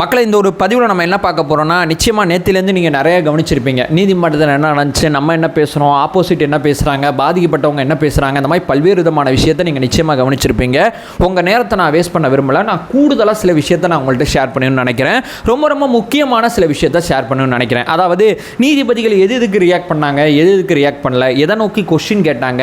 மக்களை இந்த ஒரு பதிவில் நம்ம என்ன பார்க்க போகிறோம்னா நிச்சயமாக நேற்றுலேருந்து நீங்கள் நிறைய கவனிச்சிருப்பீங்க. நீதிமன்றத்தில் என்ன நடந்துச்சு நம்ம என்ன பேசுகிறோம் ஆப்போசிட் என்ன பேசுகிறாங்க பாதிக்கப்பட்டவங்க என்ன பேசுகிறாங்க இந்த மாதிரி பல்வேறு விதமான விஷயத்தை நீங்கள் நிச்சயமாக கவனிச்சிருப்பீங்க. உங்கள் நேரத்தை நான் வேஸ்ட் பண்ண விரும்பல. நான் கூடுதலாக சில விஷயத்தை நான் உங்கள்கிட்ட ஷேர் பண்ணணும்னு நினைக்கிறேன். ரொம்ப ரொம்ப முக்கியமான சில விஷயத்தை ஷேர் பண்ணணும்னு நினைக்கிறேன். அதாவது நீதிபதிகள் எது எதுக்கு ரியாக்ட் பண்ணாங்க எது எதுக்கு ரியாக்ட் பண்ணல எதை நோக்கி கொஸ்டின் கேட்டாங்க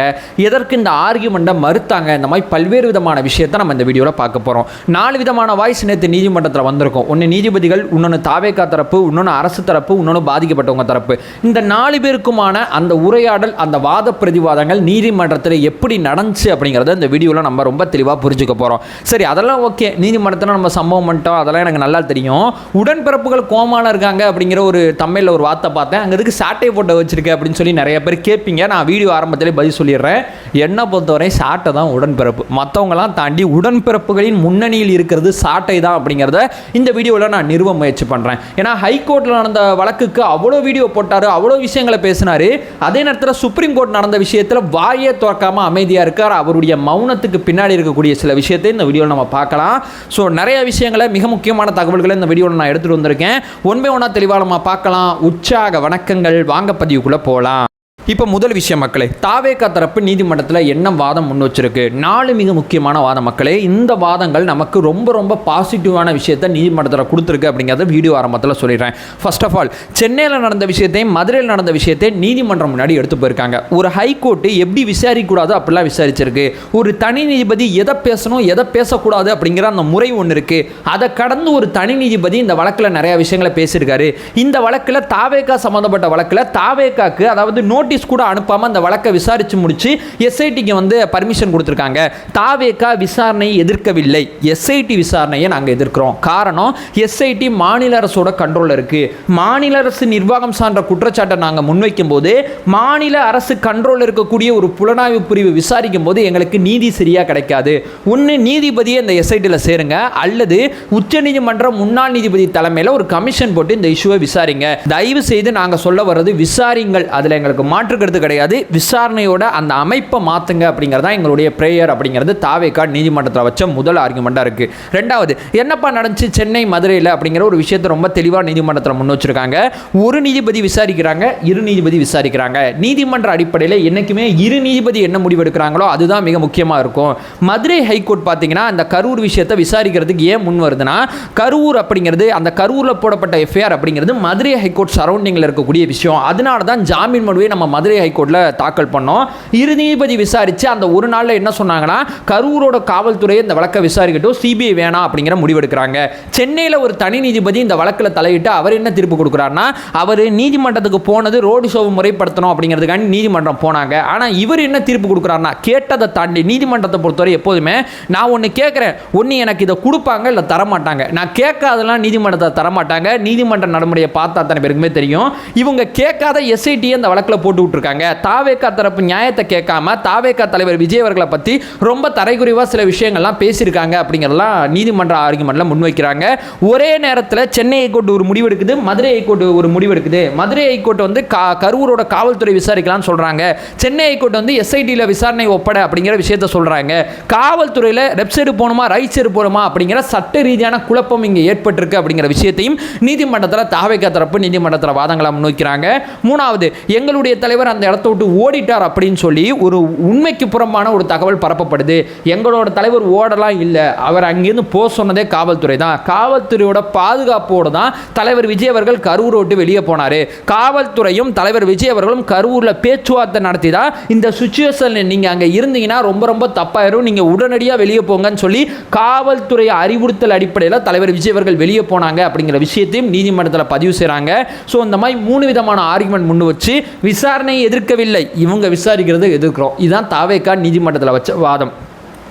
எதற்கு இந்த ஆர்கியூமெண்ட்டை மறுத்தாங்க இந்த மாதிரி பல்வேறு விதமான விஷயத்தை நம்ம இந்த வீடியோவில் பார்க்க போகிறோம் நாலு விதமான வாய்ஸ் நேற்று நீதிமன்றத்தில் வந்திருக்கும். ஒன்று நீதிபதிகள் இன்னொன்று தாவேக்கா தரப்பு இன்னொன்று அரசு தரப்பு இன்னொன்று பாதிக்கப்பட்டவங்க தரப்பு. இந்த நாலு பேருக்குமான அந்த உரையாடல் அந்த வாத பிரதிவாதங்கள் நீதிமன்றத்தில் எப்படி நடந்துச்சு அப்படிங்கிறத இந்த வீடியோவில் நம்ம ரொம்ப தெளிவாக புரிஞ்சுக்க போகிறோம் சரி அதெல்லாம் ஓகே. நீதிமன்றத்தில் நம்ம சம்பவம் பண்ணிட்டோம். அதெல்லாம் எனக்கு நல்லா தெரியும். உடன்பிறப்புகள் கோமான இருக்காங்க அப்படிங்கிற ஒரு தமிழில் ஒரு வார்த்தை பார்த்தேன். அங்கே இதுக்கு சாட்டை போட்டோ வச்சிருக்கேன் அப்படின்னு சொல்லி நிறைய பேர் கேட்பீங்க. நான் வீடியோ ஆரம்பத்திலே பதில் சொல்லிடுறேன். என்னை பொறுத்தவரை சாட்டை தான் உடன்பிறப்பு. மற்றவங்களாம் தாண்டி உடன்பிறப்புகளின் முன்னணியில் இருக்கிறது சாட்டை தான் அப்படிங்கிறத இந்த வீடியோவில் நான் நிறுவ முயற்சி பண்ணுறேன் ஏன்னா ஹைகோர்ட்டில் நடந்த வழக்குக்கு அவ்வளோ வீடியோ போட்டார் அவ்வளோ விஷயங்களை பேசினார். அதே நேரத்தில் சுப்ரீம் கோர்ட் நடந்த விஷயத்தில் வாயே துறக்காமல் அமைதியாக இருக்கார். அவருடைய மௌனத்துக்கு பின்னாடி இருக்கக்கூடிய சில விஷயத்தை இந்த வீடியோவில் நம்ம பார்க்கலாம். ஸோ நிறைய விஷயங்களை மிக முக்கியமான தகவல்களை இந்த வீடியோவில் நான் எடுத்துகிட்டு வந்திருக்கேன். ஒன் பை ஒன்றா தெளிவாக நம்ம பார்க்கலாம். உற்சாக வணக்கங்கள். வாங்க பதிவுக்குள்ளே போகலாம் இப்போ முதல் விஷயம் மக்களே தாவேக்கா தரப்பு நீதிமன்றத்தில் என்ன வாதம் முன் வச்சிருக்கு? நாலு மிக முக்கியமான வாதம் மக்களே இந்த வாதங்கள் நமக்கு ரொம்ப ரொம்ப பாசிட்டிவான விஷயத்தை நீதிமன்றத்தில் கொடுத்துருக்கு அப்படிங்கிறத வீடியோ ஆரம்பத்தில் சொல்லிடுறேன். ஃபர்ஸ்ட் ஆஃப் ஆல் சென்னையில் நடந்த விஷயத்தையும் மதுரையில் நடந்த விஷயத்தையும் நீதிமன்றம் முன்னாடி எடுத்து போயிருக்காங்க. ஒரு ஹைகோர்ட்டு எப்படி விசாரிக்கக்கூடாது அப்படிலாம் விசாரிச்சிருக்கு. ஒரு தனி நீதிபதி எதை பேசணும் எதை பேசக்கூடாது அப்படிங்கிற அந்த முறை ஒன்று இருக்குது அதை கடந்து ஒரு தனி நீதிபதி இந்த வழக்கில் நிறைய விஷயங்களை பேசியிருக்காரு. இந்த வழக்கில் தாவேக்கா சம்மந்தப்பட்ட வழக்கில் தாவேக்காக்கு அதாவது நோட் நோட்டீஸ் கூட அனுப்பாமல் அந்த வழக்கை விசாரித்து முடித்து எஸ்ஐடிக்கு வந்து பர்மிஷன் கொடுத்துருக்காங்க. தாவேக்கா விசாரணையை எதிர்க்கவில்லை. எஸ்ஐடி விசாரணையை நாங்கள் எதிர்க்கிறோம். காரணம் எஸ்ஐடி மாநில அரசோட கண்ட்ரோலில் இருக்குது மாநில அரசு நிர்வாகம் சார்ந்த குற்றச்சாட்டை நாங்கள் முன்வைக்கும் போது மாநில அரசு கண்ட்ரோலில் இருக்கக்கூடிய ஒரு புலனாய்வு பிரிவு விசாரிக்கும் போது எங்களுக்கு நீதி சரியாக கிடைக்காது. ஒன்று நீதிபதியை இந்த எஸ்ஐடியில் சேருங்க. அல்லது உச்சநீதிமன்ற முன்னாள் நீதிபதி தலைமையில் ஒரு கமிஷன் போட்டு இந்த இஷ்யூவை விசாரிங்க. தயவு செய்து நாங்கள் சொல்ல வர்றது விசாரிங்கள். அதில் எங்களுக்கு மாற்றுக்கிறது கிடையாது. விசாரணையோட அந்த அமைப்பை மாற்றுங்க அப்படிங்கிறது தான் எங்களுடைய ப்ரேயர் அப்படிங்கிறது. தாவேக்கா நீதிமன்றத்தில் வச்ச முதல் ஆர்குமெண்ட்டாக இருக்குது ரெண்டாவது என்னப்பா நடந்துச்சு சென்னை மதுரையில் அப்படிங்கிற ஒரு விஷயத்தை ரொம்ப தெளிவாக நீதிமன்றத்தில் முன் வச்சிருக்காங்க. ஒரு நீதிபதி விசாரிக்கிறாங்க இரு நீதிபதி விசாரிக்கிறாங்க. நீதிமன்ற அடிப்படையில் என்றைக்குமே இரு நீதிபதி என்ன முடிவு எடுக்கிறாங்களோ அதுதான் மிக முக்கியமாக இருக்கும். மதுரை ஹைகோர்ட் பார்த்தீங்கன்னா அந்த கரூர் விஷயத்தை விசாரிக்கிறதுக்கு ஏன் முன் வருதுன்னா கரூர் அப்படிங்கிறது அந்த கரூரில் போடப்பட்ட எஃப்ஐஆர் அப்படிங்கிறது மதுரை ஹைகோர்ட் சரௌண்டிங்கில் இருக்கக்கூடிய விஷயம். அதனால தான் ஜாமீன் மனுவை நம்ம மதுரை ஹைகோர்ட்டில் தாக்கல் பண்ணோம். இரு நீதிபதி விசாரித்து அந்த ஒரு நாளில் என்ன சொன்னாங்கன்னா கரூரோட காவல்துறை இந்த வழக்கை விசாரிக்கட்டும் சிபிஐ வேணாம் அப்படிங்கிற முடிவெடுக்கிறாங்க. சென்னையில் ஒரு தனி நீதிபதி இந்த வழக்கில் தலையிட்டு அவர் என்ன தீர்ப்பு கொடுக்குறாருன்னா அவர் நீதிமன்றத்துக்கு போனது ரோடு ஷோவை முறைப்படுத்தணும் அப்படிங்கிறதுக்காண்டி நீதிமன்றம் போனாங்க. ஆனால் இவர் என்ன தீர்ப்பு கொடுக்குறாருன்னா கேட்டதை தாண்டி நீதிமன்றத்தை பொறுத்தவரை எப்போதுமே நான் ஒன்று கேட்குறேன் ஒன்று எனக்கு இதை கொடுப்பாங்க இல்லை தரமாட்டாங்க. நான் கேட்காதெல்லாம் நீதிமன்றத்தை தரமாட்டாங்க. நீதிமன்ற நடைமுறையை பார்த்தா அத்தனை பேருக்குமே தெரியும். இவங்க கேட்காத எஸ்ஐடியை இந்த வழக்கில் போட்டு விட்டுருக்காங்க தாவேக்கா தரப்பு நியாயத்தை கேட்காம தாவேக்கா தலைவர் விஜய் அவர்களை பற்றி ரொம்ப தரைக்குறைவாக சில விஷயங்கள்லாம் பேசியிருக்காங்க அப்படிங்கிறதெல்லாம் நீதிமன்ற ஆர்குமெண்ட்டில் முன்வைக்கிறாங்க. ஒரே நேரத்தில் சென்னை ஹைகோர்ட் ஒரு முடிவு எடுக்குது மதுரை ஹைகோர்ட் ஒரு முடிவு எடுக்குது. மதுரை ஹைகோர்ட் வந்து கா கரூரோட காவல்துறை விசாரிக்கலாம்னு சொல்கிறாங்க சென்னை ஹைகோர்ட் வந்து எஸ்ஐடியில் விசாரணை ஒப்பட அப்படிங்கிற விஷயத்த சொல்கிறாங்க காவல்துறையில் லெஃப்ட் சைடு போகணுமா ரைட் சைடு போகணுமா அப்படிங்கிற சட்ட ரீதியான குழப்பம் இங்கே ஏற்பட்டிருக்கு அப்படிங்கிற விஷயத்தையும் நீதிமன்றத்தில் தாவேக்கா தரப்பு நீதிமன்றத்தில் வாதங்களை முன்வைக்கிறாங்க. மூணாவது எங்களுடைய தலைவர் அந்த இடத்த விட்டு ஓடிட்டார் அப்படின்னு சொல்லி ஒரு உண்மைக்கு புறம்பான ஒரு தகவல் பரப்பப்படுது. எங்களோட தலைவர் ஓடலாம் இல்லை. அவர் அங்கேருந்து போக சொன்னதே காவல்துறை தான். காவல்துறையோட பாதுகாப்போடு தான் தலைவர் விஜய் அவர்கள் கரூர் விட்டு வெளியே போனார். காவல்துறையும் தலைவர் விஜய் அவர்களும் கரூரில் பேச்சுவார்த்தை நடத்தி தான் இந்த சுச்சுவேஷனில் நீங்கள் அங்கே இருந்தீங்கன்னா ரொம்ப ரொம்ப தப்பாயிரும். நீங்கள் உடனடியாக வெளியே போங்கன்னு சொல்லி காவல்துறை அறிவுறுத்தல் அடிப்படையில் தலைவர் விஜய் அவர்கள் வெளியே போனாங்க அப்படிங்கிற விஷயத்தையும் நீதிமன்றத்தில் பதிவு செய்கிறாங்க ஸோ இந்த மாதிரி மூணு விதமான ஆர்குமெண்ட் முன்னு வச்சு விசாரணை விசாரணையை எதிர்க்கவில்லை. இவங்க விசாரிக்கிறதை எதிர்க்கிறோம். இதுதான் தாவேக்கா நீதிமன்றத்தில் வச்ச வாதம்.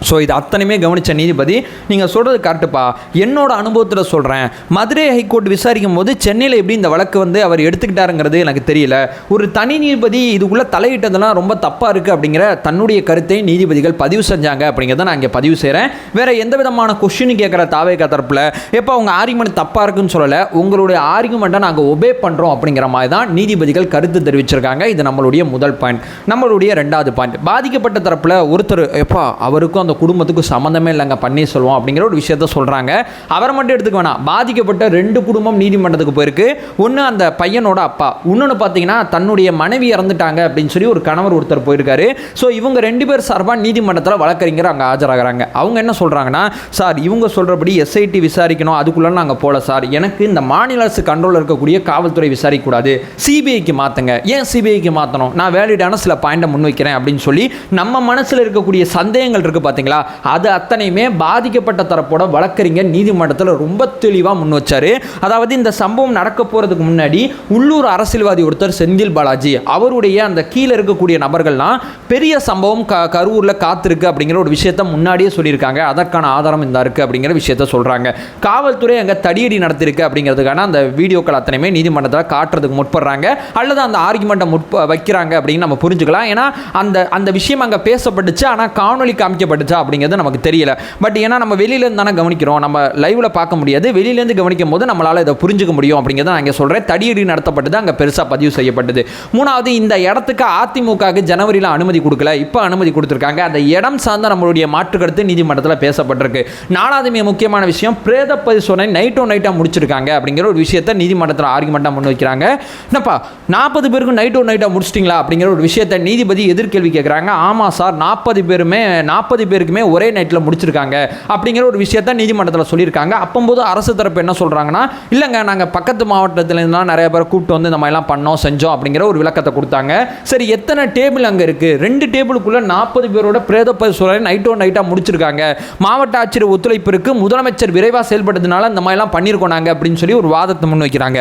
ஸோ இது அத்தனையுமே கவனித்த நீதிபதி நீங்கள் சொல்கிறது கரெக்டுப்பா என்னோட அனுபவத்தில் சொல்கிறேன் மதுரை ஹைகோர்ட் விசாரிக்கும் போது சென்னையில் எப்படி இந்த வழக்கு வந்து அவர் எடுத்துக்கிட்டாருங்கிறது எனக்கு தெரியல. ஒரு தனி நீதிபதி இதுக்குள்ளே தலையிட்டதெல்லாம் ரொம்ப தப்பாக இருக்குது அப்படிங்கிற தன்னுடைய கருத்தை நீதிபதிகள் பதிவு செஞ்சாங்க அப்படிங்கிறத நான் இங்கே பதிவு செய்கிறேன் வேறு எந்த விதமான கொஷின் கேட்குற தாவேக்கா தரப்பில் எப்போ அவங்க ஆர்குமெண்ட் தப்பாக இருக்குன்னு சொல்லலை. உங்களுடைய ஆர்குமெண்ட்டை நாங்கள் ஒபே பண்ணுறோம் அப்படிங்கிற மாதிரி தான் நீதிபதிகள் கருத்து தெரிவிச்சிருக்காங்க. இது நம்மளுடைய முதல் பாயிண்ட் நம்மளுடைய ரெண்டாவது பாயிண்ட் பாதிக்கப்பட்ட தரப்பில் ஒருத்தர் எப்பா அவருக்கும் அந்த குடும்பத்துக்கு சம்மந்தமே இல்லைங்க சொல்லுவோம் அப்படிங்கிற ஒரு விஷயத்த சொல்கிறாங்க அவரை மட்டும் எடுத்துக்க வேணாம். பாதிக்கப்பட்ட ரெண்டு குடும்பம் நீதிமன்றத்துக்கு போயிருக்கு. ஒன்று அந்த பையனோட அப்பா. இன்னொன்று பார்த்தீங்கன்னா தன்னுடைய மனைவி இறந்துட்டாங்க அப்படின்னு சொல்லி ஒரு கணவர் ஒருத்தர் போயிருக்காரு. ஸோ இவங்க ரெண்டு பேர் சார்பாக நீதிமன்றத்தில் வழக்கறிஞர் அங்கே ஆஜராகிறாங்க. அவங்க என்ன சொல்கிறாங்கன்னா சார் இவங்க சொல்கிறபடி எஸ்ஐடி விசாரிக்கணும். அதுக்குள்ளே நாங்கள் போகல சார். எனக்கு இந்த மாநில அரசு கண்ட்ரோலில் இருக்கக்கூடிய காவல்துறை விசாரிக்கக்கூடாது. சிபிஐக்கு மாற்றுங்க ஏன் சிபிஐக்கு மாற்றணும் நான் வேலிடான சில பாயிண்டை முன்வைக்கிறேன் அப்படின்னு சொல்லி நம்ம மனசில் இருக்கக்கூடிய சந்தேகங்கள் இருக்குது பார்த்தீங்களா? அது அத்தனையுமே பாதிக்கப்பட்ட தரப்போட வழக்கறிஞர் நீதிமன்றத்தில் ரொம்ப தெளிவாக முன் வச்சார். அதாவது இந்த சம்பவம் நடக்க போகிறதுக்கு முன்னாடி உள்ளூர் அரசியல்வாதி ஒருத்தர் செந்தில் பாலாஜி அவருடைய அந்த கீழே இருக்கக்கூடிய நபர்கள்லாம் பெரிய சம்பவம் க கரூரில் காத்திருக்கு அப்படிங்கிற ஒரு விஷயத்த முன்னாடியே சொல்லியிருக்காங்க. அதற்கான ஆதாரம் இந்த இருக்குது அப்படிங்கிற விஷயத்த சொல்கிறாங்க காவல்துறை அங்கே தடியடி நடத்திருக்கு அப்படிங்கிறதுக்கான அந்த வீடியோக்கள் அத்தனையுமே நீதிமன்றத்தில் காட்டுறதுக்கு முற்படுறாங்க. அல்லது அந்த ஆர்குமெண்ட்டை முற்ப வைக்கிறாங்க அப்படின்னு நம்ம புரிஞ்சுக்கலாம். ஏன்னா அந்த அந்த விஷயம் அங்கே பேசப்பட்டுச்சு. ஆனால் காணொலி காமிக்கப்பட்டுச்சு. அப்படிங்கிறது நமக்கு தெரியல. பட் ஏன்னா நம்ம வெளியிலேருந்து தானே கவனிக்கிறோம். நம்ம லைவில் பார்க்க முடியாது. வெளியிலேருந்து கவனிக்கும் போது நம்மளால் இதை புரிஞ்சுக்க முடியும் அப்படிங்கிறத நான் இங்கே சொல்கிறேன் தடியடி நடத்தப்பட்டது அங்கே பெருசாக பதிவு செய்யப்பட்டது. மூணாவது இந்த இடத்துக்கு அதிமுகவுக்கு ஜனவரியில் அனுமதி கொடுக்கல. இப்போ அனுமதி கொடுத்துருக்காங்க. அந்த இடம் சார்ந்த நம்மளுடைய மாற்றுக்கருத்து நீதிமன்றத்தில் பேசப்பட்டிருக்கு. நாலாவது மிக முக்கியமான விஷயம் பிரேத பரிசோதனை நைட்டோ நைட்டாக முடிச்சிருக்காங்க அப்படிங்கிற ஒரு விஷயத்தை நீதிமன்றத்தில் ஆர்குமெண்ட்டாக முன் வைக்கிறாங்க. என்னப்பா நாற்பது பேருக்கு நைட்டோ நைட்டாக முடிச்சிட்டிங்களா அப்படிங்கிற ஒரு விஷயத்தை நீதிபதி எதிர்கேள்வி கேட்குறாங்க ஆமாம் சார் நாற்பது பேருமே நாற்பது பேர் பேருக்குமே ஒரே நைட்டில் முடிச்சிருக்காங்க. அப்படிங்கிற ஒரு விஷயத்த நீதிமன்றத்தில் சொல்லியிருக்காங்க. அப்போது அரசு தரப்பு என்ன சொல்கிறாங்கன்னா இல்லைங்க நாங்கள் பக்கத்து மாவட்டத்துலேருந்துலாம் நிறைய பேர் கூப்பிட்டு வந்து இந்த மாதிரிலாம் பண்ணோம் செஞ்சோம் அப்படிங்கிற ஒரு விளக்கத்தை கொடுத்தாங்க. சரி எத்தனை டேபிள் அங்கே இருக்குது ரெண்டு டேபிளுக்குள்ளே நாற்பது பேரோட பிரேத பரிசோதனை நைட்டோ நைட்டாக முடிச்சிருக்காங்க. மாவட்ட ஆட்சியர் ஒத்துழைப்பு இருக்குது முதலமைச்சர் விரைவாக செயல்படுறதுனால இந்த மாதிரிலாம் பண்ணியிருக்கோம் நாங்கள் அப்படின்னு சொல்லி ஒரு வாதத்தை முன் வைக்கிறாங்க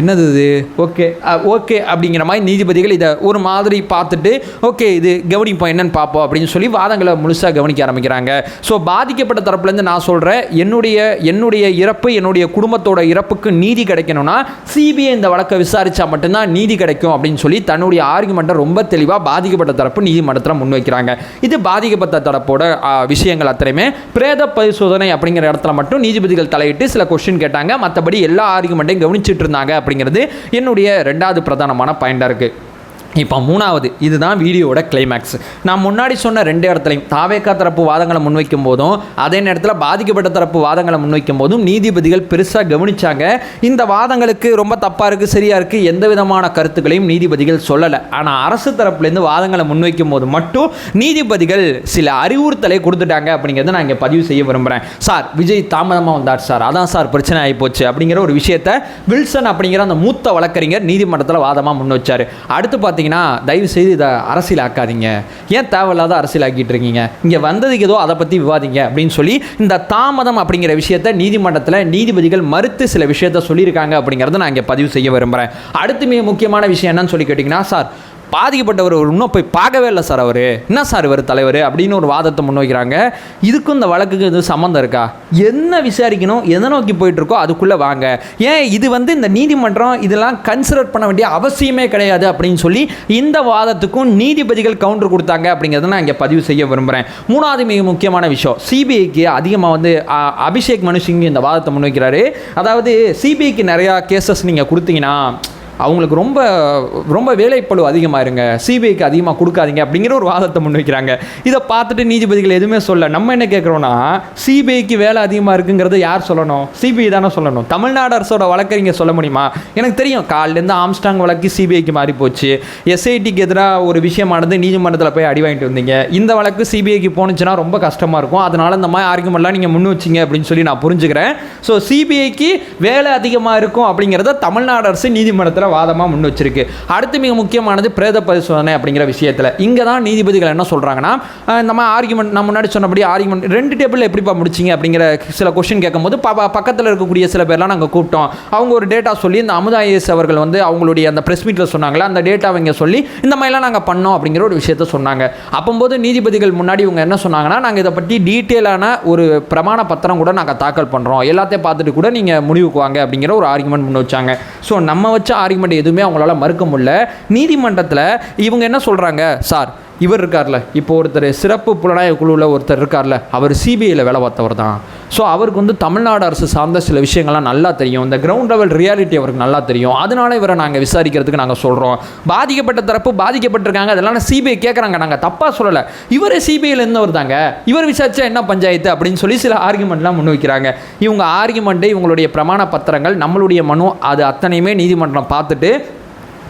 என்னது இது? ஓகே ஓகே அப்படிங்கிற மாதிரி நீதிபதிகள் இதை ஒரு மாதிரி பார்த்துட்டு ஓகே இது கவனிப்போம் என்னன்னு பார்ப்போம் அப்படின்னு சொல்லி வாதங்களை முழுசாக கவனிக்க ஆரம்பிக்கிறாங்க. ஸோ பாதிக்கப்பட்ட தரப்புலேருந்து நான் சொல்கிறேன் என்னுடைய என்னுடைய இறப்பு என்னுடைய குடும்பத்தோட இறப்புக்கு நீதி கிடைக்கணும்னா சிபிஐ இந்த வழக்கை விசாரித்தா மட்டும்தான் நீதி கிடைக்கும் அப்படின்னு சொல்லி தன்னுடைய ஆர்குமெண்ட்டை ரொம்ப தெளிவாக பாதிக்கப்பட்ட தரப்பு நீதிமன்றத்தில் முன்வைக்கிறாங்க இது பாதிக்கப்பட்ட தரப்போட விஷயங்கள் அத்தனையுமே பிரேத பரிசோதனை அப்படிங்கிற இடத்துல மட்டும் நீதிபதிகள் தலையிட்டு சில கொஸ்டின் கேட்டாங்க. மற்றபடி எல்லா ஆர்குமெண்ட்டையும் கவனிச்சிட்டு இருந்தாங்க அப்படிங்கிறது என்னுடைய ரெண்டாவது பிரதானமான பாயிண்டாக இருக்குது இப்போ மூணாவது இதுதான் வீடியோவோட கிளைமேக்ஸ் நான் முன்னாடி சொன்ன ரெண்டு இடத்துலையும் தாவேக்கா தரப்பு வாதங்களை முன்வைக்கும் போதும் அதே நேரத்தில் பாதிக்கப்பட்ட தரப்பு வாதங்களை முன்வைக்கும் போதும் நீதிபதிகள் பெருசாக கவனிச்சாங்க. இந்த வாதங்களுக்கு ரொம்ப தப்பாக இருக்குது சரியாக இருக்குது எந்த விதமான கருத்துக்களையும் நீதிபதிகள் சொல்லலை. ஆனால் அரசு தரப்புலேருந்து வாதங்களை முன்வைக்கும் போது மட்டும் நீதிபதிகள் சில அறிவுறுத்தலை கொடுத்துட்டாங்க அப்படிங்கிறத நான் இங்கே பதிவு செய்ய விரும்புகிறேன் சார் விஜய் தாமதமாக வந்தார் சார். அதான் சார் பிரச்சனை ஆகிப்போச்சு அப்படிங்கிற ஒரு விஷயத்த வில்சன் அப்படிங்கிற அந்த மூத்த வழக்கறிஞர் நீதிமன்றத்தில் வாதமாக முன் வச்சார் அடுத்து பார்த்தீங்கன்னா தயவு செய்து இதை அரசியல் ஆக்காதீங்க ஏன் தேவையில்லாத அரசியலாக்கிட்டு இருக்கீங்க இங்கே வந்ததுக்கு ஏதோ அதை பற்றி விவாதிங்க அப்படின்னு சொல்லி இந்த தாமதம் அப்படிங்கிற விஷயத்த நீதிமன்றத்தில் நீதிபதிகள் மறுத்து சில விஷயத்த சொல்லியிருக்காங்க அப்படிங்கிறத நான் இங்கே பதிவு செய்ய விரும்புகிறேன் அடுத்து மிக முக்கியமான விஷயம் என்னன்னு சொல்லி கேட்டிங்கன்னா சார் பாதிக்கப்பட்டவர் இன்னும் போய் பார்க்கவே இல்லை சார் அவர். என்ன சார் இவர் தலைவர் அப்படின்னு ஒரு வாதத்தை முன்வைக்கிறாங்க. இதுக்கும் இந்த வழக்குக்கு இது சம்மந்தம் இருக்கா? என்ன விசாரிக்கணும்? எதை நோக்கி போயிட்டுருக்கோ அதுக்குள்ளே வாங்க. ஏன் இது வந்து இந்த நீதிமன்றம் இதெல்லாம் கன்சிடர் பண்ண வேண்டிய அவசியமே கிடையாது அப்படின்னு சொல்லி இந்த வாதத்துக்கும் நீதிபதிகள் கவுண்டர் கொடுத்தாங்க அப்படிங்கிறத நான் இங்கே பதிவு செய்ய விரும்புகிறேன் மூணாவது மிக முக்கியமான விஷயம். சிபிஐக்கு அதிகமாக வந்து அபிஷேக் மனுஷங்க இந்த வாதத்தை முன்வைக்கிறாரு. அதாவது சிபிஐக்கு நிறையா கேசஸ் நீங்கள் கொடுத்தீங்கன்னா அவங்களுக்கு ரொம்ப ரொம்ப வேலைப்பளு அதிகமாயிருங்க. சிபிஐக்கு அதிகமாக கொடுக்காதீங்க அப்படிங்கிற ஒரு வாதத்தை முன்வைக்கிறாங்க இதை பார்த்துட்டு நீதிபதிகள் எதுவுமே சொல்ல நம்ம என்ன கேட்குறோன்னா சிபிஐக்கு வேலை அதிகமாக இருக்குங்கிறத யார் சொல்லணும்? சிபிஐ தானே சொல்லணும். தமிழ்நாடு அரசோட வழக்கறிஞர் சொல்ல முடியுமா? எனக்கு தெரியும் காலிலேருந்து ஆம்ஸ்டாங் வழக்கு சிபிஐக்கு மாறி போச்சு எஸ்ஐடிக்கு எதிராக ஒரு விஷயமானது நீதிமன்றத்தில் போய் அடி வாங்கிட்டு வந்தீங்க. இந்த வழக்கு சிபிஐக்கு போணுச்சுன்னா ரொம்ப கஷ்டமாக இருக்கும். அதனால இந்த மாதிரி ஆர்குமெண்ட்லாம் நீங்கள் முன் வச்சிங்க அப்படின்னு சொல்லி நான் புரிஞ்சுக்கிறேன். ஸோ சிபிஐக்கு வேலை அதிகமாக இருக்கும் அப்படிங்கிறத தமிழ்நாடு அரசு நீதிமன்றத்தில் வாதமாக முன் வச்சிருக்கு. அடுத்து மிக முக்கியமானது பிரேத பரிசோதனை அப்படிங்கிற விஷயத்தில். இங்கே தான் நீதிபதிகள் என்ன சொல்கிறாங்கன்னா அஹ், இந்த மாதிரி ஆர்குமெண்ட் நான் முன்னாடி சொன்னபடி ஆர்குமெண்ட் ரெண்டு டேபிள் எப்படிப்பா முடிச்சிங்க அப்படிங்கிற சில கொஷின் கேட்கும்போது ப பக்கத்தில் இருக்கக்கூடிய சில பேர்லாம் நாங்கள் கூப்பிட்டோம். அவங்க ஒரு டேட்டா சொல்லி இந்த அமுதா ஐஎஸ் அவர்கள் வந்து அவங்களுடைய அந்த ப்ரெஸ் மீட்டில் சொன்னாங்களே அந்த டேட்டாவை இங்கே சொல்லி இந்த மாதிரிலாம் நாங்கள் பண்ணோம் அப்படிங்கிற ஒரு விஷயத்த சொன்னாங்க. அப்போம்போது நீதிபதிகள் முன்னாடி இவங்க என்ன சொன்னாங்கன்னா நாங்கள் இதை பற்றி டீட்டெயிலான ஒரு பிரமாண பத்திரம் கூட நாங்கள் தாக்கல் பண்ணுறோம் எல்லாத்தையும் பார்த்துட்டு கூட நீங்கள் முடிவுக்கு வாங்க அப்படிங்கிற ஒரு ஆர்குமெண்ட் முன் வச்சாங்க. ஸோ நம்ம வச்ச ஆர்குமெண்ட் எதுவுமே அவங்களால மறுக்க முடியல. நீதிமன்றத்தில் இவங்க என்ன சொல்கிறாங்க சார் இவர் இருக்கார்ல. இப்போ ஒருத்தர் சிறப்பு புலனாய்வு குழுவில் ஒருத்தர் இருக்கார்ல அவர் சிபிஐயில் வேலை பார்த்தவர் தான். ஸோ அவருக்கு வந்து தமிழ்நாடு அரசு சார்ந்த சில விஷயங்கள்லாம் நல்லா தெரியும். இந்த கிரவுண்ட் லெவல் ரியாலிட்டி அவருக்கு நல்லா தெரியும். அதனால இவரை நாங்கள் விசாரிக்கிறதுக்கு நாங்கள் சொல்கிறோம் பாதிக்கப்பட்ட தரப்பு பாதிக்கப்பட்டிருக்காங்க. அதெல்லாம் சிபிஐ கேட்குறாங்க நாங்கள் தப்பாக சொல்லலை. இவரே சிபிஐயில் இருந்தவர் தாங்க. இவர் விசாரிச்சா என்ன பஞ்சாயத்து அப்படின்னு சொல்லி சில ஆர்குமெண்ட்லாம் முன்வைக்கிறாங்க. இவங்க ஆர்குமெண்ட்டு இவங்களுடைய பிரமாண பத்திரங்கள் நம்மளுடைய மனு அது அத்தனையுமே நீதிமன்றம் பார்த்துட்டு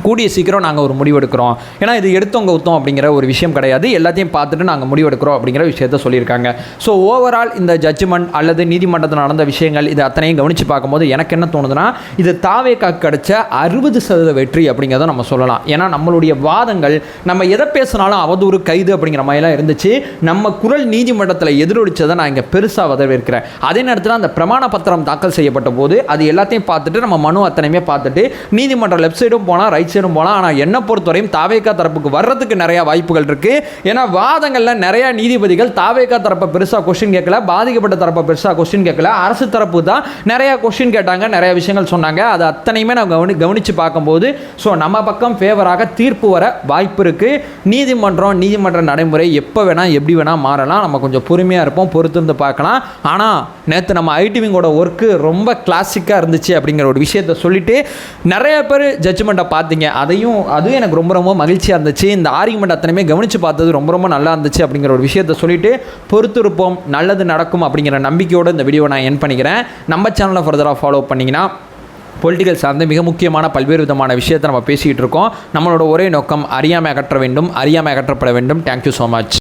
கூடிய சீக்கிரம் நாங்கள் ஒரு முடிவெடுக்கிறோம். ஏன்னா இது எடுத்தவங்க உத்தம் அப்படிங்கிற ஒரு விஷயம் கிடையாது. எல்லாத்தையும் பார்த்துட்டு நாங்கள் முடிவெடுக்கிறோம் அப்படிங்கிற விஷயத்த சொல்லியிருக்காங்க. ஸோ ஓவரால் இந்த ஜட்ஜ்மெண்ட் அல்லது நீதிமன்றத்தில் நடந்த விஷயங்கள் இது அத்தனையும் கவனித்து பார்க்கும்போது எனக்கு என்ன தோணுதுன்னா இது தாவேக்காக்கு கிடைச்ச அறுபது சதவீத வெற்றி அப்படிங்கிறத நம்ம சொல்லலாம். ஏன்னா நம்மளுடைய வாதங்கள் நம்ம எதை பேசினாலும் அவதூறு கைது அப்படிங்கிற மாதிரிலாம் இருந்துச்சு. நம்ம குரல் நீதிமன்றத்தில் எதிரொலிச்சதை நான் இங்கே பெருசாக வரவேற்கிறேன். அதே நேரத்தில் அந்த பிரமாண பத்திரம் தாக்கல் செய்யப்பட்ட போது அது எல்லாத்தையும் பார்த்துட்டு நம்ம மனு அத்தனையுமே பார்த்துட்டு நீதிமன்ற லெஃப்ட் சைடும் போனால் ரைட் சைடும் போகலாம் ஆனால் என்ன பொறுத்தவரையும் தாவேக்கா தரப்புக்கு வர்றதுக்கு நிறையா வாய்ப்புகள் இருக்குது ஏன்னா வாதங்களில் நிறையா நீதிபதிகள் தாவேக்கா தரப்பை பெருசாக கொஸ்டின் கேட்கல பாதிக்கப்பட்ட தரப்பை பெருசாக கொஸ்டின் கேட்கல. அரசு தரப்பு தான் நிறையா கொஸ்டின் கேட்டாங்க நிறைய விஷயங்கள் சொன்னாங்க. அது அத்தனையுமே நான் கவனி கவனித்து பார்க்கும்போது ஸோ நம்ம பக்கம் ஃபேவராக தீர்ப்பு வர வாய்ப்பு இருக்குது நீதிமன்றம் நீதிமன்ற நடைமுறை எப்போ வேணால் எப்படி வேணால் மாறலாம். நம்ம கொஞ்சம் பொறுமையாக இருப்போம் பொறுத்திருந்து பார்க்கலாம். ஆனால் நேற்று நம்ம ஐடிவிங்கோட ஒர்க்கு ரொம்ப கிளாசிக்காக இருந்துச்சு அப்படிங்கிற ஒரு விஷயத்த சொல்லிட்டு நிறைய பேர் ஜட்ஜ்மெண்ட்டை பார்த்தீங்க அதையும் அதுவும் எனக்கு ரொம்ப ரொம்ப மகிழ்ச்சியாக இருந்துச்சு. இந்த ஆர்குமெண்ட் அத்தனையுமே கவனித்து பார்த்தது ரொம்ப ரொம்ப நல்லா இருந்துச்சு அப்படிங்கிற ஒரு விஷயத்த சொல்லிட்டு பொறுத்திருப்போம். நல்லது நடக்கும் அப்படிங்கிற நம்பிக்கையோடு இந்த வீடியோ நான் என் பண்ணிக்கிறேன். நம்ம சேனலை ஃபர்தராக ஃபாலோ பண்ணிங்கன்னா பொலிட்டிக்கல் சார்ந்து மிக முக்கியமான பல்வேறு விதமான விஷயத்தை நம்ம பேசிக்கிட்டு இருக்கோம். நம்மளோட ஒரே நோக்கம் அறியாமை அகற்ற வேண்டும். அறியாமை அகற்றப்பட வேண்டும். Thank you so much